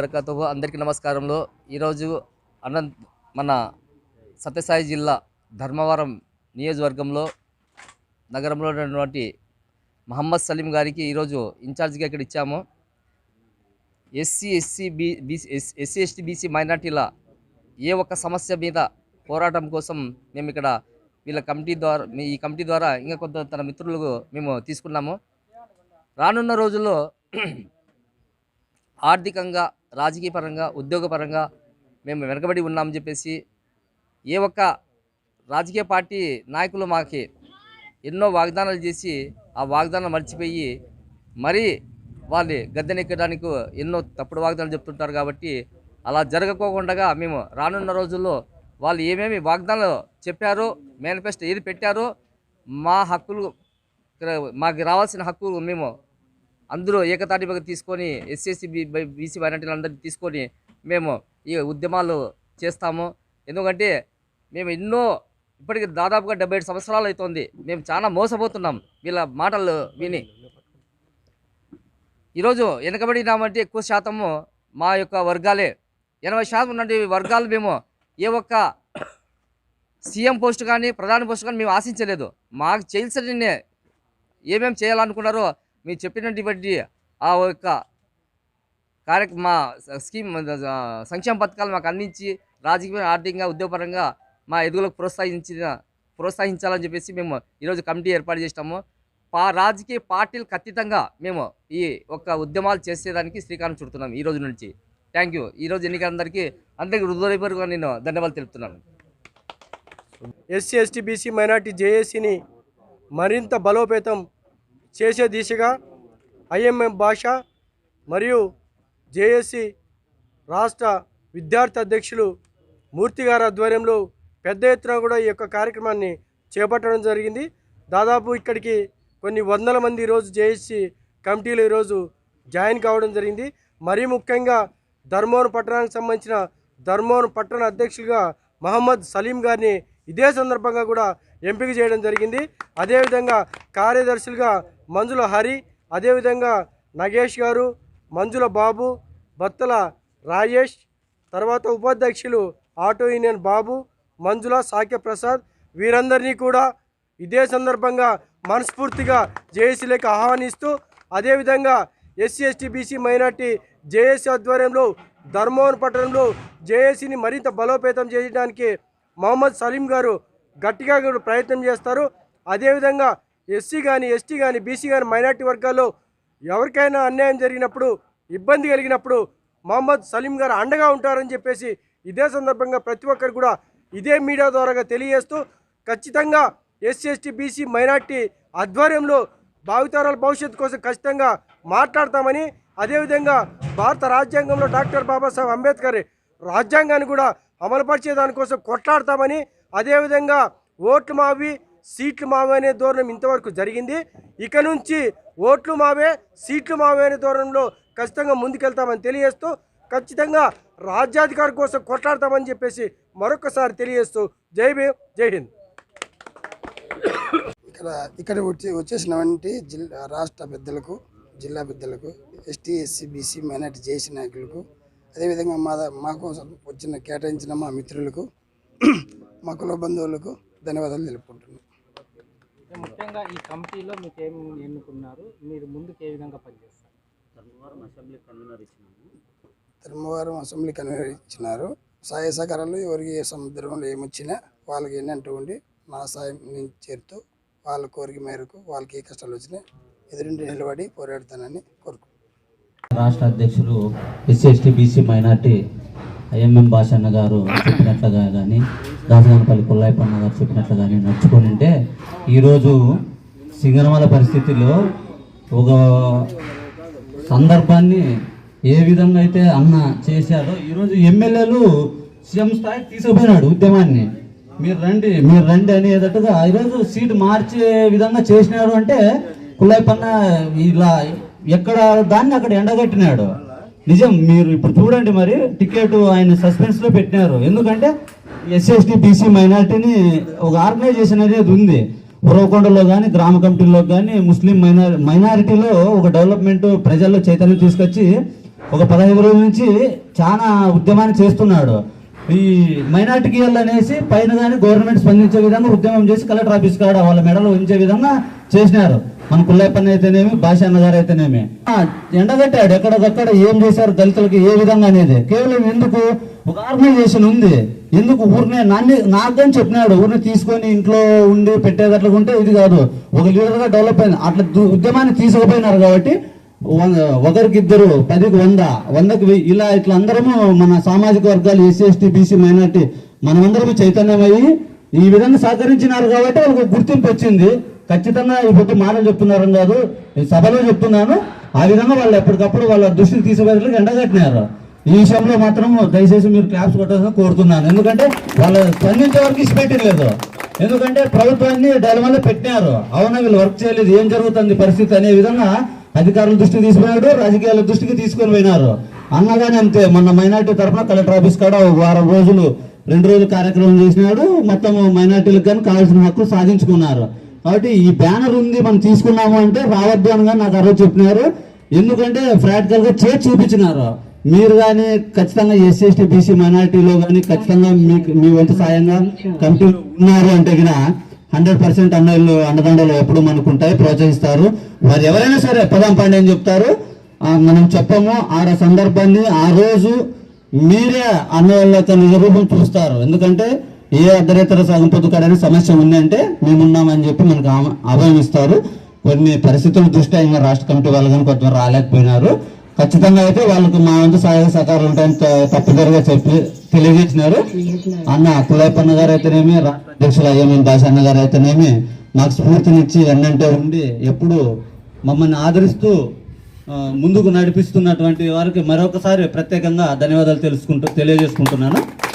వరకతో అందరికీ నమస్కారంలో ఈరోజు అనంత్ మన సత్యసాయి జిల్లా ధర్మవరం నియోజకవర్గంలో నగరంలో ఉన్నటువంటి మహమ్మద్ సలీం గారికి ఈరోజు ఇన్ఛార్జిగా ఇక్కడ ఇచ్చాము. SC SC B BC SC ST BC మైనార్టీల ఏ ఒక్క సమస్య మీద పోరాటం కోసం మేము ఇక్కడ వీళ్ళ కమిటీ ద్వారా మీ ఈ కమిటీ ద్వారా ఇంకా కొంత తన మిత్రులకు మేము తీసుకున్నాము. రానున్న రోజుల్లో ఆర్థికంగా రాజకీయ పరంగా ఉద్యోగపరంగా మేము వెనకబడి ఉన్నామని చెప్పేసి ఏ ఒక్క రాజకీయ పార్టీ నాయకులు మాకి ఎన్నో వాగ్దానాలు చేసి ఆ వాగ్దానాలు మర్చిపోయి మరీ వాళ్ళు గద్దెనెక్కడానికి ఎన్నో తప్పుడు వాగ్దానాలు చెప్తుంటారు కాబట్టి అలా జరగకోకుండా మేము రానున్న రోజుల్లో వాళ్ళు ఏమేమి వాగ్దానాలు చెప్పారో మేనిఫెస్టో ఏది పెట్టారో మా హక్కులు మాకు రావాల్సిన హక్కులు మేము అందరూ ఏకతాటిపగా తీసుకొని ఎస్సీఎస్సీ బీసీ మైనార్టీలు అందరినీ తీసుకొని మేము ఈ ఉద్యమాలు చేస్తాము. ఎందుకంటే మేము ఎన్నో ఇప్పటికి దాదాపుగా డెబ్బై ఐదు సంవత్సరాలు అవుతుంది. మేము చాలా మోసపోతున్నాం. వీళ్ళ మాటలు విని. ఈరోజు వెనకబడినామంటే ఎక్కువ శాతము మా యొక్క వర్గాలే. ఎనభై శాతం ఉన్నటువంటి వర్గాలు మేము ఏ ఒక్క సీఎం పోస్ట్ కానీ ప్రధాని పోస్ట్ కానీ మేము ఆశించలేదు. మాకు చేయాల్సిన ఏమేమి చేయాలనుకున్నారో మీరు చెప్పినటువంటి ఆ యొక్క కార్యక్రమ మా స్కీమ్ సంక్షేమ పథకాలు మాకు అందించి రాజకీయ ఆర్థికంగా ఉద్యోగపరంగా మా ఎదుగులకు ప్రోత్సహించిన ప్రోత్సహించాలని చెప్పేసి మేము ఈరోజు కమిటీ ఏర్పాటు చేసినాము. పా రాజకీయ పార్టీలు ఖచ్చితంగా మేము ఈ ఒక్క ఉద్యమాలు చేసేదానికి శ్రీకారం చుడుతున్నాం ఈ రోజు నుంచి. థ్యాంక్ యూ ఈరోజు ఎన్నికలందరికీ అందరికీ హృదయపూర్వకంగా నేను ధన్యవాదాలు తెలుపుతున్నాను. ఎస్సీ ఎస్టీ బీసీ మైనార్టీ జేఏసీని మరింత బలోపేతం చేసే దిశగా ఐఎంఎం భాష మరియు జేఏసీ రాష్ట్ర విద్యార్థి అధ్యక్షులు మూర్తి గారి ఆధ్వర్యంలో పెద్ద ఎత్తున కూడా ఈ యొక్క కార్యక్రమాన్ని చేపట్టడం జరిగింది. దాదాపు ఇక్కడికి కొన్ని వందల మంది ఈరోజు జేఏసీ కమిటీలు ఈరోజు జాయిన్ కావడం జరిగింది. మరీ ముఖ్యంగా ధర్మవరం పట్టణానికి సంబంధించిన ధర్మవరం పట్టణ అధ్యక్షులుగా మహమ్మద్ సలీం గారిని ఇదే సందర్భంగా కూడా ఎంపిక చేయడం జరిగింది. అదేవిధంగా కార్యదర్శులుగా మంజుల హరి అదేవిధంగా నగేష్ గారు మంజుల బాబు బత్తల రాజేష్ తర్వాత ఉపాధ్యక్షులు ఆటో యూనియన్ బాబు మంజుల సాక్య ప్రసాద్ వీరందరినీ కూడా ఇదే సందర్భంగా మనస్ఫూర్తిగా జేఏసీలకు ఆహ్వానిస్తూ అదేవిధంగా SC ST BC minority JAC ఆధ్వర్యంలో ధర్మవరం పట్టణంలో జేఏసీని మరింత బలోపేతం చేయడానికి మహమ్మద్ సలీం గారు గట్టిగా కూడా ప్రయత్నం చేస్తారు. అదేవిధంగా ఎస్సీ కానీ ఎస్టీ కానీ బీసీ కానీ మైనార్టీ వర్గాల్లో ఎవరికైనా అన్యాయం జరిగినప్పుడు ఇబ్బంది కలిగినప్పుడు మహమ్మద్ సలీం గారు అండగా ఉంటారని చెప్పేసి ఇదే సందర్భంగా ప్రతి ఒక్కరు కూడా ఇదే మీడియా ద్వారా తెలియజేస్తూ ఖచ్చితంగా ఎస్సీ ఎస్టీ బీసీ మైనార్టీ ఆధ్వర్యంలో భావితరాల భవిష్యత్తు కోసం ఖచ్చితంగా మాట్లాడతామని అదేవిధంగా భారత రాజ్యాంగంలో డాక్టర్ బాబాసాహెబ్ అంబేద్కర్ రాజ్యాంగాన్ని కూడా అమలుపరిచే దానికోసం కొట్లాడతామని అదేవిధంగా ఓట్లు మావి సీట్లు మావే అనే ధోరణం ఇంతవరకు జరిగింది. ఇక నుంచి ఓట్లు మావే సీట్లు మావే అనే ఖచ్చితంగా ముందుకెళ్తామని తెలియజేస్తూ ఖచ్చితంగా రాజ్యాధికారి కోసం కొట్లాడతామని చెప్పేసి మరొకసారి తెలియజేస్తూ జై భీమ్ జై హింద్. ఇక్కడ ఇక్కడ వచ్చి వచ్చేసినటువంటి జిల్లా రాష్ట్ర పెద్దలకు జిల్లా పెద్దలకు ST SC BC minority JC నాయకులకు అదేవిధంగా మా మా కోసం వచ్చిన కేటాయించిన మా మిత్రులకు మా కుల బంధువులకు ధన్యవాదాలు తెలుపుకుంటున్నాను ముఖ్యంగా ఈ కమిటీలో మీకు ఏం ఎన్నుకున్నారు? మీరు ముందుకు ఏ విధంగా పనిచేస్తారు? ధర్మవరం అసెంబ్లీ కన్వీనర్ ఇచ్చినారు. సహాయ సహకారాలు ఎవరికి ఏ సముద్రంలో ఏమొచ్చినా వాళ్ళకి ఏంటంటూ ఉండి నా సాయం నేను చేరుతూ వాళ్ళ కోరిక మేరకు వాళ్ళకి ఏ కష్టాలు వచ్చినా ఎదురుండి నిలబడి పోరాడతానని కోరుకుంటున్నాను. రాష్ట్ర అధ్యక్షులు SC ST BC minority IMM Bhashanna garu చెప్పినట్లుగా కానీ దాసగానపల్లి కొల్లాయపన్న గారు చెప్పినట్లుగా నేను నడుచుకొని ఉంటే ఈరోజు సింగనమల పరిస్థితిలో ఒక సందర్భాన్ని ఏ విధంగా అయితే అన్న చేశాడో ఈరోజు ఎమ్మెల్యేలు సీఎం స్థాయికి తీసుకుపోయినాడు ఉద్యమాన్ని. మీరు రండి మీరు రండి అనేటట్టుగా ఈరోజు సీటు మార్చే విధంగా చేసినాడు అంటే కుల్లాయిపన్న ఇలా ఎక్కడ దాన్ని అక్కడ ఎండగట్టినాడు. నిజం మీరు ఇప్పుడు చూడండి మరి టికెట్ ఆయన సస్పెన్స్లో పెట్టినారు. ఎందుకంటే ఎస్సీ బీసీ మైనార్టీని ఒక ఆర్గనైజేషన్ అనేది ఉంది. ఉరవకొండలో కానీ గ్రామ కమిటీలో కానీ ముస్లిం మైనార్ మైనారిటీలో ఒక డెవలప్మెంట్ ప్రజల్లో చైతన్యం తీసుకొచ్చి ఒక పదహైదు రోజుల నుంచి చాలా ఉద్యమాన్ని చేస్తున్నాడు. ఈ మైనార్టీకి అనేసి పైన కానీ గవర్నమెంట్ స్పందించే విధంగా ఉద్యమం చేసి కలెక్టర్ ఆఫీస్ కాడ వాళ్ళ మెడలు ఉంచే విధంగా చేసినారు. మన పుల్లయ్యప్పని అయితేనేమి భాష అన్నగారు అయితేనేమి. ఆ, ఎండగట్టాడు ఎక్కడదక్కడ ఏం చేశారు దళితులకి ఏ విధంగా అనేది. కేవలం ఎందుకు ఒక ఆర్గనైజేషన్ ఉంది. ఎందుకు ఊరినే నాన్ని నాకని చెప్పినాడు ఊరిని తీసుకొని ఇంట్లో ఉండి పెట్టేటట్లుగా ఉంటే ఇది కాదు. ఒక లీడర్గా డెవలప్ అయింది అట్లా ఉద్యమాన్ని తీసుకుపోయినారు కాబట్టి ఒకరికి ఒకరికిద్దరు పదికి వంద వందకి వెయ్యి ఇలా ఇట్లా అందరము మన సామాజిక వర్గాలు ఎస్సీ ఎస్టీ బీసీ మైనార్టీ మనమందరము చైతన్యమయ్యి ఈ విధంగా సహకరించినారు కాబట్టి వాళ్ళకి గుర్తింపు వచ్చింది. ఖచ్చితంగా ఇప్పుడు మాటలు చెప్తున్నారని కాదు సభలో చెప్తున్నాను. ఆ విధంగా వాళ్ళు ఎప్పటికప్పుడు వాళ్ళ దృష్టిని తీసేవాళ్ళకి ఎండగట్టినారు. ఈ విషయంలో మాత్రం దయచేసి మీరు క్లాప్స్ కొట్టాలని కోరుతున్నాను. ఎందుకంటే వాళ్ళు స్పందించే వరకు ఇచ్చిపెట్టలేదు ఎందుకంటే ప్రభుత్వాన్ని దాని వల్ల పెట్టినారు. అవునా వీళ్ళు వర్క్ చేయలేదు ఏం జరుగుతుంది పరిస్థితి అనే విధంగా అధికారుల దృష్టికి తీసుకున్నాడు రాజకీయాల దృష్టికి తీసుకొని పోయినారు. అన్నగానే అంతే మొన్న మైనార్టీ తరఫున కలెక్టర్ ఆఫీస్ కాడ వారం రోజులు రెండు రోజులు కార్యక్రమం చేసినాడు. మొత్తం మైనార్టీలకు కానీ కావాల్సిన హక్కు సాధించుకున్నారు. కాబట్టి ఈ బ్యానర్ ఉంది మనం తీసుకున్నాము అంటే రావద్దు అని నాకు ఆ రోజు చెప్పినారు. ఎందుకంటే ప్రాక్టికల్గా చేసి చూపించినారు. మీరు కానీ ఖచ్చితంగా ఎస్సీ ఎస్టీ బీసీ మైనారిటీలో కానీ ఖచ్చితంగా మీకు మీ వంతు సాయంగా కంపెనీ ఉన్నారు అంటే గిన హండ్రెడ్ పర్సెంట్ అన్నయ్యలు అండదండలు ఎప్పుడు మనకు ఉంటాయి ప్రోత్సహిస్తారు. వారు ఎవరైనా సరే పదం పండి అని చెప్తారు. మనం చెప్పము. ఆడ సందర్భాన్ని ఆ రోజు మీరే అన్నయ్యల యొక్క నిజరూపం చూస్తారు. ఎందుకంటే ఏ అర్ధరేతర సగం పొద్దుకాడనే సమస్య ఉందంటే మేమున్నామని చెప్పి మనకు అభయం ఇస్తారు. కొన్ని పరిస్థితుల దృష్ట్యా ఇంకా రాష్ట్ర కమిటీ వాళ్ళు కానీ కొంతమంది రాలేకపోయినారు. ఖచ్చితంగా అయితే వాళ్ళకి మా వంతు సహాయ సహకారం ఉంటాయని త- తప్పనిసరిగా చెప్పి తెలియజేసినారు. అన్న కులాయపన్న గారు అయితేనేమి రాష్ట్ర అధ్యక్షులు అయ్యమని దాసన్న అన్న గారు అయితేనేమి మాకు స్ఫూర్తినిచ్చి ఎన్నంటే ఉండి ఎప్పుడు మమ్మల్ని ఆదరిస్తూ ముందుకు నడిపిస్తున్నటువంటి వారికి మరొకసారి ప్రత్యేకంగా ధన్యవాదాలు తెలుసుకుంటూ తెలియజేసుకుంటున్నాను.